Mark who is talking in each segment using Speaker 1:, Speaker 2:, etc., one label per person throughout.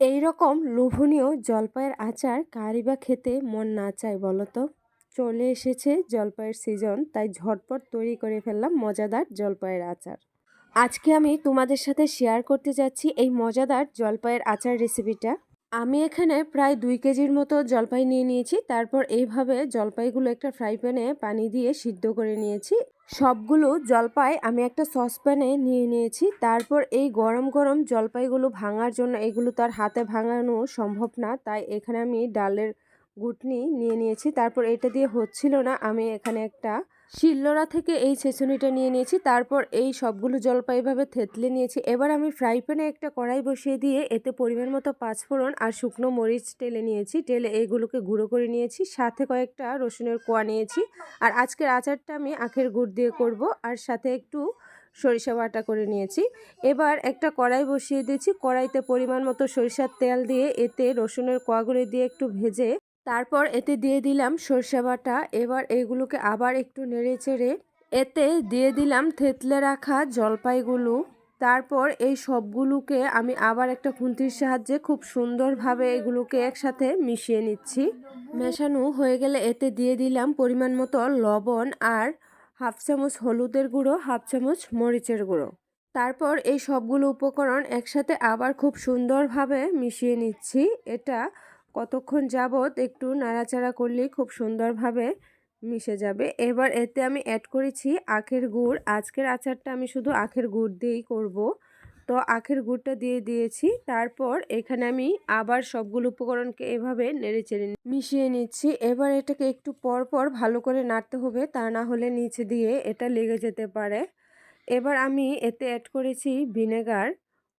Speaker 1: এই রকম লোভনীয় জলপাইয়ের আচার কারি বা খেতে মন না চায় বলতো। চলে এসেছে জলপাইয়ের সিজন তাই ঝটপট তৈরি করে ফেললাম মজাদার জলপাইয়ের আচার। আজকে আমি তোমাদের সাথে শেয়ার করতে যাচ্ছি এই মজাদার জলপাইয়ের আচার রেসিপিটা আমি এখানে প্রায় দুই কেজির মতো জলপাই নিয়ে নিয়েছি। তারপর এইভাবে জলপাইগুলো একটা ফ্রাই প্যানে পানি দিয়ে সিদ্ধ করে নিয়েছি। সবগুলো জলপাই আমি একটা সসপ্যানে নিয়ে নিয়েছি। তারপর এই গরম গরম জলপাইগুলো ভাঙার জন্য, এগুলো তার হাতে ভাঙানো সম্ভব না, তাই এখানে আমি ডালের গুটনি নিয়ে নিয়েছি। তারপর এটা দিয়ে হচ্ছিল না, আমি এখানে একটা শিলনোড়া থেকে এই ছেঁচুনিটা নিয়ে নিয়েছি, তারপর এই সবগুলো জলপাই ভাবে থেতলে নিয়েছি। এবার আমি ফ্রাই প্যানে একটা কড়াই বসিয়ে দিয়ে এতে পরিমাণ মতো পাঁচফোড়ন আর শুকনো মরিচ টেলে নিয়েছি। টেলে এইগুলোকে গুঁড়ো করে নিয়েছি, সাথে কয়েকটা রসুনের কোয়া নিয়েছি। আর আজকের আচারটা আমি আখের গুড় দিয়ে করব আর সাথে একটু সরিষা বাটা করে নিয়েছি। এবার একটা কড়াই বসিয়ে দিয়েছি, কড়াইতে পরিমাণ মতো সরিষার তেল দিয়ে এতে রসুনের কোয়াগুলো দিয়ে একটু ভেজে তারপর এতে দিয়ে দিলাম সর্ষে বাটা। এবার এগুলোকে আবার একটু নেড়ে চেড়ে এতে দিয়ে দিলাম থেতলে রাখা জলপাইগুলো। তারপর এই সবগুলোকে আমি আবার একটা খুন্তির সাহায্যে খুব সুন্দরভাবে এগুলোকে একসাথে মিশিয়ে নিচ্ছি। মেশানো হয়ে গেলে এতে দিয়ে দিলাম পরিমাণ মতো লবণ আর হাফ চামচ হলুদের গুঁড়ো, হাফ চামচ মরিচের গুঁড়ো। তারপর এই সবগুলো উপকরণ একসাথে আবার খুব সুন্দরভাবে মিশিয়ে নিচ্ছি। এটা কতক্ষণ যাবৎ একটু নাড়াচাড়া করলেই খুব সুন্দরভাবে মিশে যাবে। এবার এতে আমি অ্যাড করেছি আখের গুড়। আজকের আচারটা আমি শুধু আখের গুড় দিয়েই করব। তো আখের গুড়টা দিয়ে দিয়েছি। তারপর এখানে আমি আবার সবগুলো উপকরণকে এভাবে নেড়ে চেড়ে মিশিয়ে নিচ্ছি। এবার এটাকে একটু পর পর ভালো করে নাড়তে হবে, তা না হলে নিচে দিয়ে এটা লেগে যেতে পারে। এবার আমি এতে অ্যাড করেছি ভিনেগার।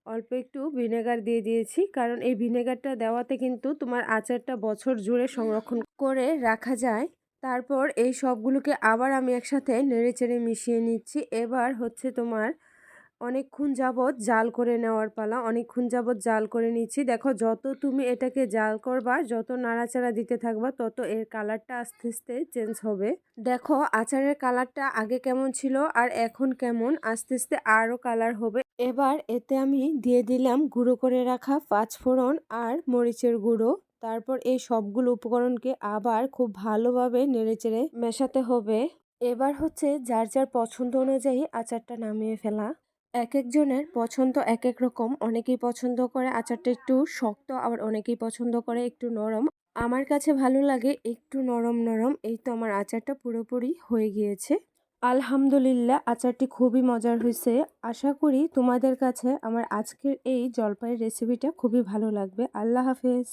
Speaker 1: অল্প একটু ভিনেগার দিয়ে দিয়েছি। কারণ এই ভিনেগারটা দেওয়াতে কিন্তু তোমার আচারটা বছর জুড়ে সংরক্ষণ করে রাখা যায়। তারপর এই সবগুলোকে আবার আমি একসাথে নেড়ে চেড়ে মিশিয়ে নিচ্ছি। এবার হচ্ছে তোমার অনেকক্ষণ যাবৎ জাল করে নেওয়ার পালা, অনেকক্ষণ যাবৎ জাল করে নিচ্ছি। দেখো, যত তুমি এটাকে জাল করবা, যত নাড়াচাড়া দিতে থাকবা, তত এর কালারটা আস্তে আস্তে চেঞ্জ হবে। দেখো, আচারের কালারটা আগে কেমন ছিল আর এখন কেমন, আস্তে আস্তে আরও কালার হবে। এবার এতে আমি দিয়ে দিলাম গুঁড়ো করে রাখা পাঁচফোড়ন আর মরিচের গুঁড়ো। তারপর এই সবগুলো উপকরণকে আবার খুব ভালোভাবে নেড়েচেড়ে মেশাতে হবে। এবার হচ্ছে যার যার পছন্দ অনুযায়ী আচারটা নামিয়ে ফেলা। এক একজনের পছন্দ এক এক রকম। অনেকেই পছন্দ করে আচারটা একটু শক্ত, আবার অনেকেই পছন্দ করে একটু নরম। আমার কাছে ভালো লাগে একটু নরম নরম। এই তো আমার আচারটা পুরোপুরি হয়ে গিয়েছে। আলহামদুলিল্লাহ, আচারটি খুবই মজার হয়েছে। আশা করি তোমাদের কাছে আমার আজকের এই জলপাইয়ের রেসিপিটা খুবই ভালো লাগবে। আল্লাহ হাফেজ।